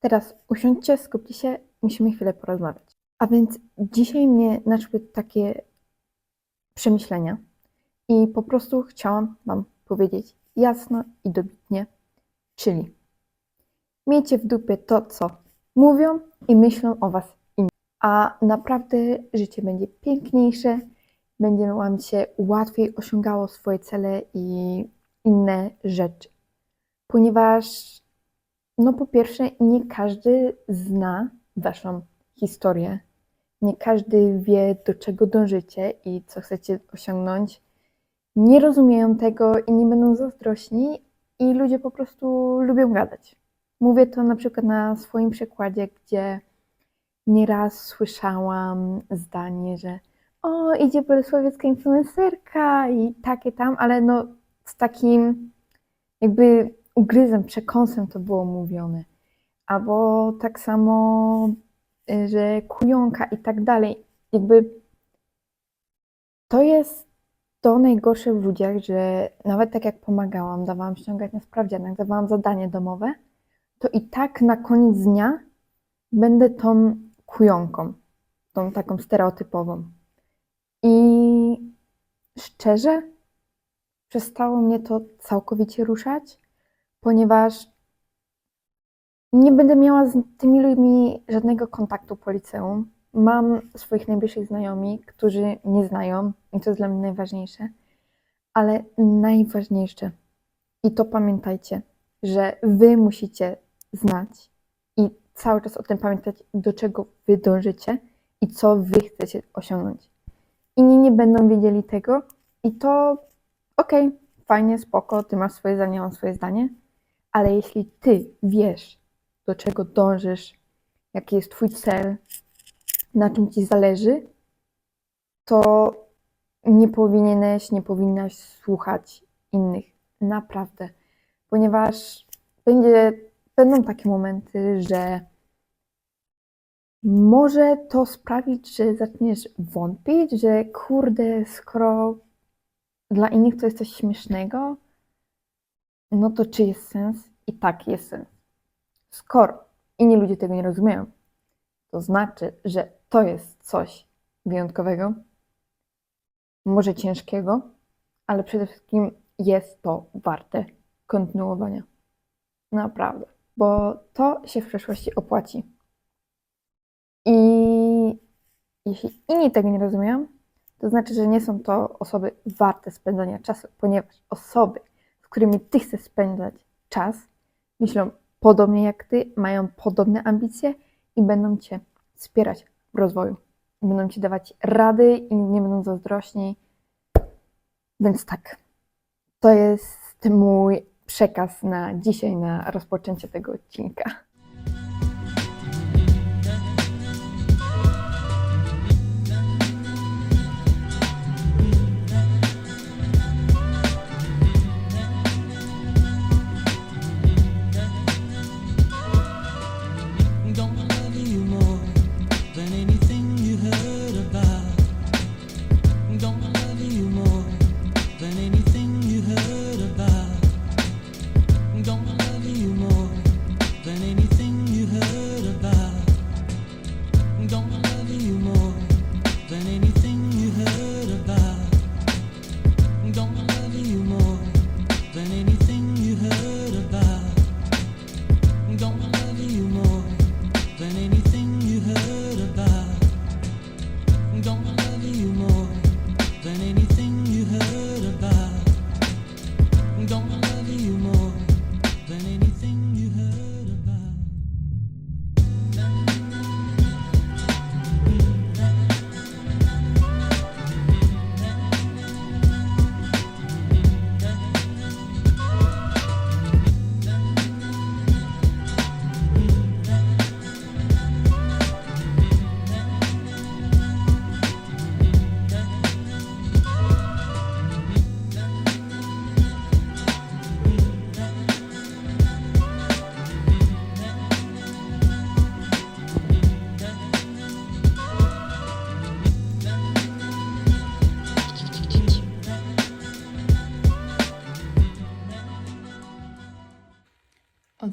Teraz usiądźcie, skupcie się, musimy chwilę porozmawiać. A więc dzisiaj mnie naszły takie przemyślenia i po prostu chciałam Wam powiedzieć jasno i dobitnie, czyli miejcie w dupie to, co mówią i myślą o Was inni, a naprawdę życie będzie piękniejsze, będzie Wam się łatwiej osiągało swoje cele i inne rzeczy, ponieważ no po pierwsze, nie każdy zna waszą historię. Nie każdy wie, do czego dążycie i co chcecie osiągnąć. Nie rozumieją tego i nie będą zazdrośni i ludzie po prostu lubią gadać. Mówię to na przykład na swoim przykładzie, gdzie nieraz słyszałam zdanie, że o, idzie bolesławiecka influencerka i takie tam, ale no z takim jakby ugryzem, przekąsem to było mówione. Albo tak samo, y, że kujonka i tak dalej. Jakby to jest to najgorsze w ludziach, że nawet tak jak pomagałam, dawałam ściągać na sprawdzianach, dawałam zadanie domowe, to i tak na koniec dnia będę tą kujonką, tą taką stereotypową. I szczerze, przestało mnie to całkowicie ruszać, ponieważ nie będę miała z tymi ludźmi żadnego kontaktu po liceum. Mam swoich najbliższych znajomi, którzy mnie znają i to jest dla mnie najważniejsze. Ale najważniejsze, i to pamiętajcie, że wy musicie znać i cały czas o tym pamiętać, do czego wy dążycie i co wy chcecie osiągnąć. Inni nie będą wiedzieli tego i to okej, fajnie, spoko, ty masz swoje zdanie, mam swoje zdanie, ale jeśli ty wiesz, do czego dążysz, jaki jest twój cel, na czym ci zależy, to nie powinieneś, nie powinnaś słuchać innych. Naprawdę. Ponieważ będzie, będą takie momenty, że może to sprawić, że zaczniesz wątpić, że kurde, skoro dla innych to jest coś śmiesznego, no to czy jest sens? I tak jest sens. Skoro inni ludzie tego nie rozumieją, to znaczy, że to jest coś wyjątkowego, może ciężkiego, ale przede wszystkim jest to warte kontynuowania. Naprawdę. Bo to się w przyszłości opłaci. I jeśli inni tego nie rozumieją, to znaczy, że nie są to osoby warte spędzania czasu, ponieważ osoby, którymi ty chcesz spędzać czas, myślą podobnie jak ty, mają podobne ambicje i będą cię wspierać w rozwoju. Będą ci dawać rady i nie będą zazdrośni. Więc tak, to jest mój przekaz na dzisiaj, na rozpoczęcie tego odcinka.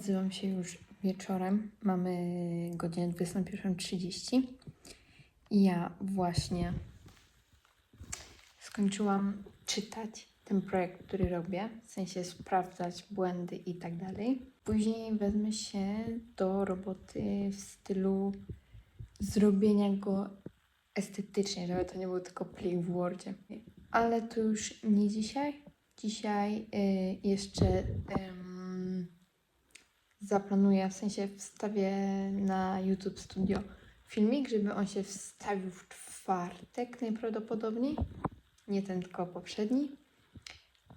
Odzywam się już wieczorem. Mamy godzinę 21.30 i ja właśnie skończyłam czytać ten projekt, który robię, w sensie sprawdzać błędy i tak dalej. Później wezmę się do roboty w stylu zrobienia go estetycznie, żeby to nie był tylko plik w Wordzie. Ale to już nie dzisiaj. Dzisiaj y, jeszcze ym, zaplanuję, w sensie wstawię na YouTube Studio filmik, żeby on się wstawił w czwartek najprawdopodobniej. Nie ten, tylko poprzedni.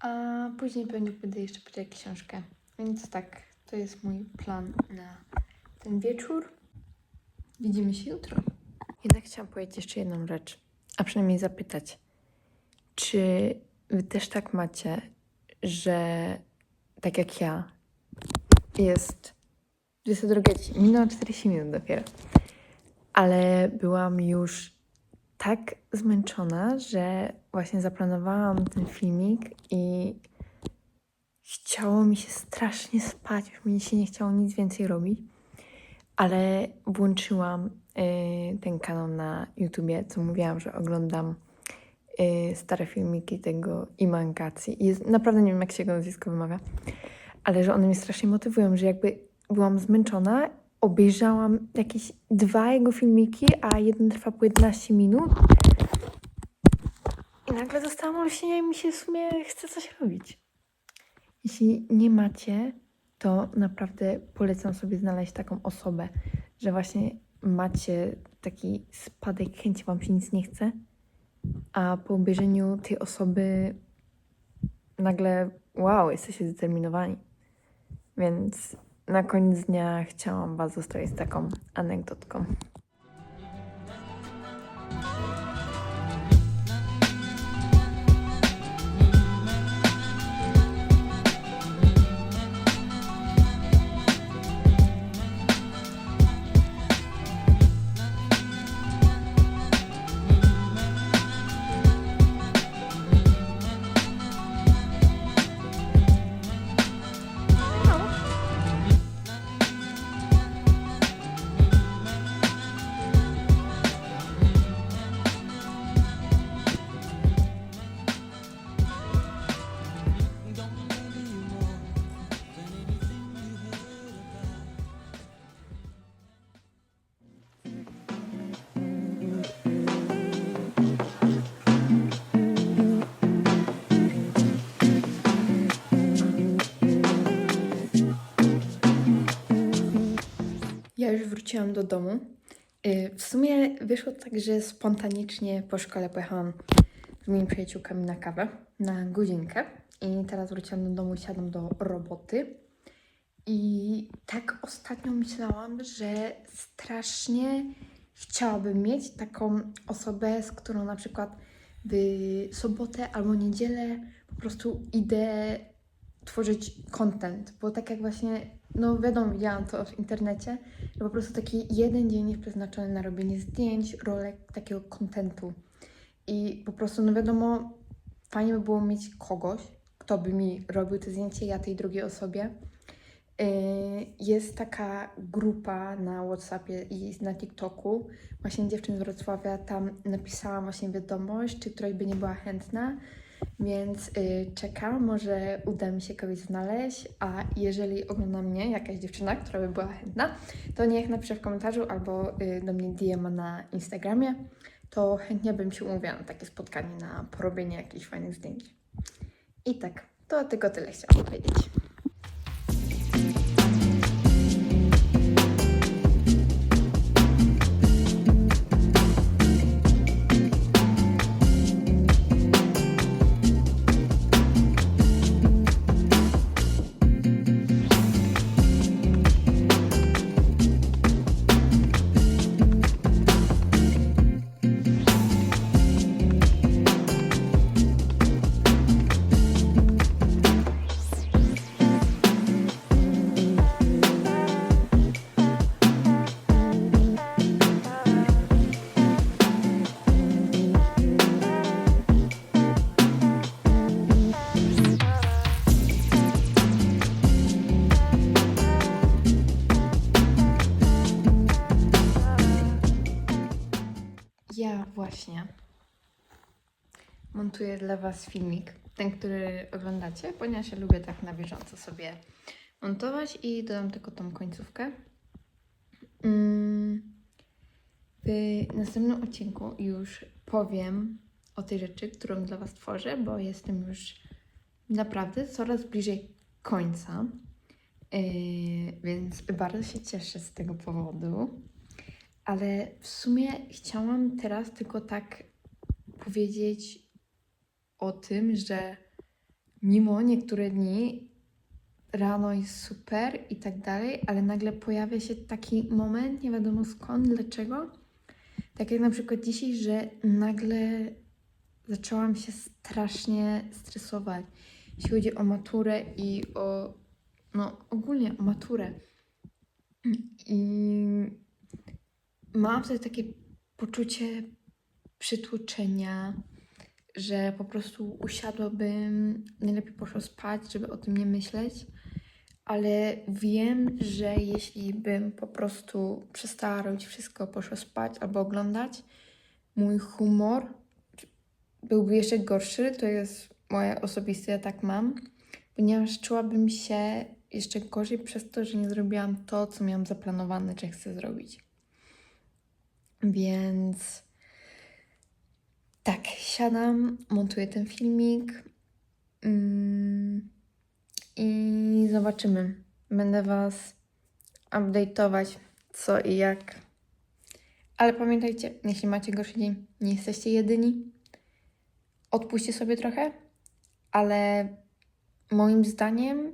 A później pewnie będę jeszcze czytać książkę. Więc tak, to jest mój plan na ten wieczór. Widzimy się jutro. Jednak chciałam powiedzieć jeszcze jedną rzecz, a przynajmniej zapytać. Czy wy też tak macie, że tak jak ja, jest 22.10, minęło 40 minut dopiero, ale byłam już tak zmęczona, że właśnie zaplanowałam ten filmik i chciało mi się strasznie spać, już mi się nie chciało nic więcej robić, ale włączyłam y, ten kanał na YouTubie, co mówiłam, że oglądam y, stare filmiki tego Imangacji. Jest, naprawdę nie wiem, jak się jego nazwisko wymawia, ale że one mnie strasznie motywują, że jakby byłam zmęczona, obejrzałam jakieś dwa jego filmiki, a jeden trwa po 11 minut i nagle dostałam olśnienia i mi się w sumie chce coś robić. Jeśli nie macie, to naprawdę polecam sobie znaleźć taką osobę, że właśnie macie taki spadek chęci, wam się nic nie chce, a po obejrzeniu tej osoby nagle wow, jesteście zdeterminowani. Więc na koniec dnia chciałam Was zostawić z taką anegdotką. Wróciłam do domu. Y, W sumie wyszło tak, że spontanicznie po szkole pojechałam z moimi przyjaciółkami na kawę, na godzinkę. I teraz wróciłam do domu i siadam do roboty. I tak ostatnio myślałam, że strasznie chciałabym mieć taką osobę, z którą na przykład w sobotę albo niedzielę po prostu idę tworzyć content, bo tak jak właśnie, no wiadomo, widziałam to w internecie, że po prostu taki jeden dzień jest przeznaczony na robienie zdjęć, rolek, takiego contentu. I po prostu, no wiadomo, fajnie by było mieć kogoś, kto by mi robił te zdjęcie, ja tej drugiej osobie. Yy, Jest taka grupa na WhatsAppie i na TikToku, właśnie dziewczyn z Wrocławia, tam napisałam właśnie wiadomość, czy któraś by nie była chętna, więc y, czekam, może uda mi się kogoś znaleźć, a jeżeli ogląda mnie jakaś dziewczyna, która by była chętna, to niech napisze w komentarzu albo y, do mnie DM na Instagramie, to chętnie bym się umówiła na takie spotkanie na porobienie jakichś fajnych zdjęć. I tak, to tylko tyle chciałam powiedzieć. Montuję dla Was filmik, ten, który oglądacie, ponieważ ja lubię tak na bieżąco sobie montować i dodam tylko tą końcówkę. Mm, W następnym odcinku już powiem o tej rzeczy, którą dla Was tworzę, bo jestem już naprawdę coraz bliżej końca. Yy, więc bardzo się cieszę z tego powodu. Ale w sumie chciałam teraz tylko tak powiedzieć o tym, że mimo niektóre dni rano jest super i tak dalej, ale nagle pojawia się taki moment, nie wiadomo skąd, dlaczego. Tak jak na przykład dzisiaj, że nagle zaczęłam się strasznie stresować, jeśli chodzi o maturę i o, no ogólnie o maturę. I mam wtedy takie poczucie przytłoczenia, że po prostu usiadłabym, najlepiej poszła spać, żeby o tym nie myśleć. Ale wiem, że jeśli bym po prostu przestała robić wszystko, poszła spać albo oglądać, mój humor byłby jeszcze gorszy. To jest moje osobiste, ja tak mam, ponieważ czułabym się jeszcze gorzej przez to, że nie zrobiłam to, co miałam zaplanowane, że chcę zrobić. Więc tak, siadam, montuję ten filmik mm, i zobaczymy. Będę Was update'ować co i jak. Ale pamiętajcie, jeśli macie gorszy dzień, nie jesteście jedyni. Odpuśćcie sobie trochę, ale moim zdaniem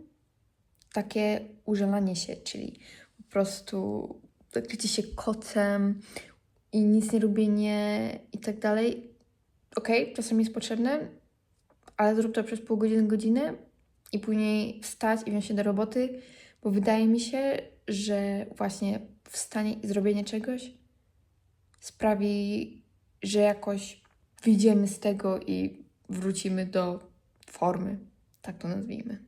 takie użalanie się, czyli po prostu zakrycie się kocem i nic nie robienie i tak dalej. Okej, czasem jest potrzebne, ale zrób to przez pół godziny, godzinę i później wstać i wziąć się do roboty, bo wydaje mi się, że właśnie wstanie i zrobienie czegoś sprawi, że jakoś wyjdziemy z tego i wrócimy do formy, tak to nazwijmy.